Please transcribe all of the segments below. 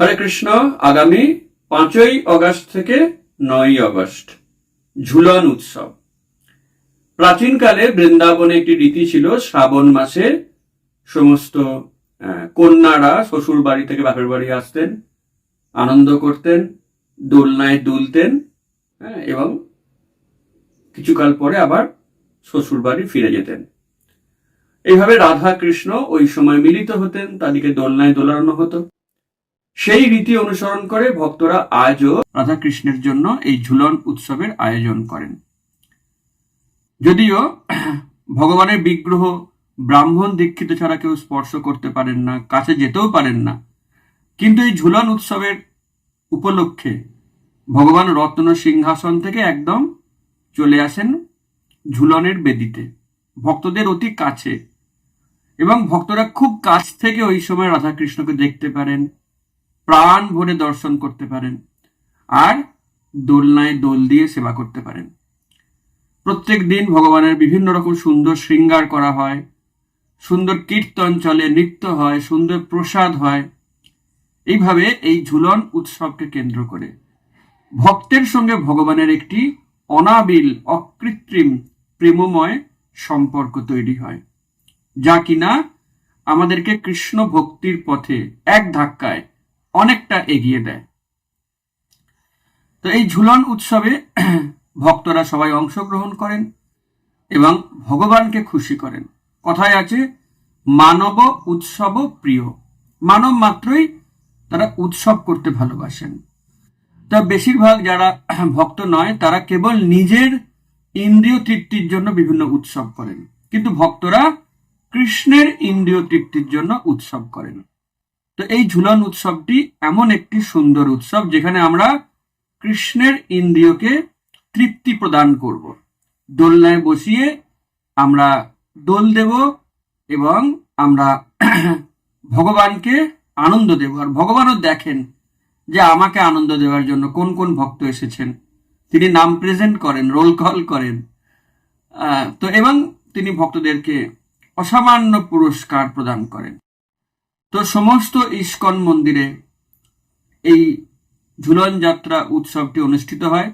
হরে কৃষ্ণ আগামী পাঁচই অগস্ট থেকে নয়ই অগস্ট ঝুলন উৎসব। প্রাচীনকালে বৃন্দাবনে একটি রীতি ছিল শ্রাবণ মাসে সমস্ত কন্যারা শ্বশুর বাড়ি থেকে বাপের বাড়ি আসতেন আনন্দ করতেন দোলনায় দুলতেন হ্যাঁ, এবং কিছুকাল পরে আবার শ্বশুর বাড়ি ফিরে যেতেন। এইভাবে রাধা কৃষ্ণ ওই সময় মিলিত হতেন তাদেরকে দোলনায় দোলানো হতো। সেই রীতি অনুসরণ করে ভক্তরা আজও রাধা কৃষ্ণের জন্য এই ঝুলন উৎসবের আয়োজন করেন। যদিও ভগবানের বিগ্রহ ব্রাহ্মণ দীক্ষিত ছাড়া কেউ স্পর্শ করতে পারেন না, কাছে যেতেও পারেন না, কিন্তু এই ঝুলন উৎসবের উপলক্ষে ভগবান রত্ন সিংহাসন থেকে একদম চলে আসেন ঝুলনের বেদিতে। ভক্তদের অতি কাছে এবং ভক্তরা খুব কাছ থেকে ওই সময় রাধাকৃষ্ণকে দেখতে পারেন। প্রাণ ভরে দর্শন করতে পারেন আর দোলনায় দোল দিয়ে সেবা করতে পারেন। প্রত্যেক দিন ভগবানের বিভিন্ন রকম সুন্দর শৃঙ্গার করা হয়, সুন্দর কীর্তন চলে, নৃত্য হয়, সুন্দর প্রসাদ হয়। এইভাবে এই ঝুলন উৎসবকে কেন্দ্র করে। ভক্তের সঙ্গে ভগবানের একটি অনাবিল, অকৃত্রিম, প্রেমময় সম্পর্ক তৈরি হয়, যা কিনা আমাদেরকে কৃষ্ণ ভক্তির পথে এক ধাক্কায় অনেকটা এগিয়ে দেয়। তো এই ঝুলন উৎসবে ভক্তরা সবাই অংশগ্রহণ করেন এবং ভগবানকে খুশি করেন। কথায় আছে, মানব উৎসব প্রিয়। মানব মাত্রই তারা উৎসব করতে ভালোবাসেন। তা বেশিরভাগ যারা ভক্ত নয়, তারা কেবল নিজের ইন্দ্রিয় তৃপ্তির জন্য বিভিন্ন উৎসব করেন। কিন্তু ভক্তরা কৃষ্ণের ইন্দ্রিয় তৃপ্তির জন্য উৎসব করেন। তো এই ঝুলন উৎসবটি এমন একটি সুন্দর উৎসব যেখানে আমরা কৃষ্ণের ইন্দ্রিয়কে তৃপ্তি প্রদান করব। দোলনায় বসিয়ে আমরা দোল দেব এবং আমরা ভগবানকে আনন্দ দেব। আর ভগবানও দেখেন যে আমাকে আনন্দ দেওয়ার জন্য কোন কোন ভক্ত এসেছেন। তিনি নাম প্রেজেন্ট করেন, রোল কল করেন। তো এবং তিনি ভক্তদেরকে অসামান্য পুরস্কার প্রদান করেন। তো সমস্ত ইস্কন মন্দিরে এই ঝুলন যাত্রা উৎসবটি অনুষ্ঠিত হয়।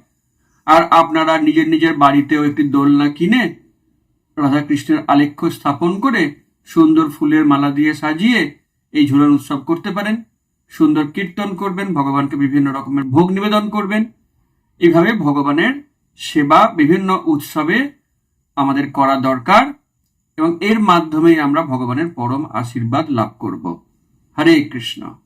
আর আপনারা নিজের নিজের বাড়িতেও একটি দোলনা কিনে রাধাকৃষ্ণের আলেখ্য স্থাপন করে সুন্দর ফুলের মালা দিয়ে সাজিয়ে এই ঝুলন উৎসব করতে পারেন। সুন্দর কীর্তন করবেন, ভগবানকে বিভিন্ন রকমের ভোগ নিবেদন করবেন। এভাবে ভগবানের সেবা বিভিন্ন উৎসবে আমাদের করা দরকার। এবং এর মাধ্যমেই আমরা ভগবানের পরম আশীর্বাদ লাভ করব। হরে কৃষ্ণ।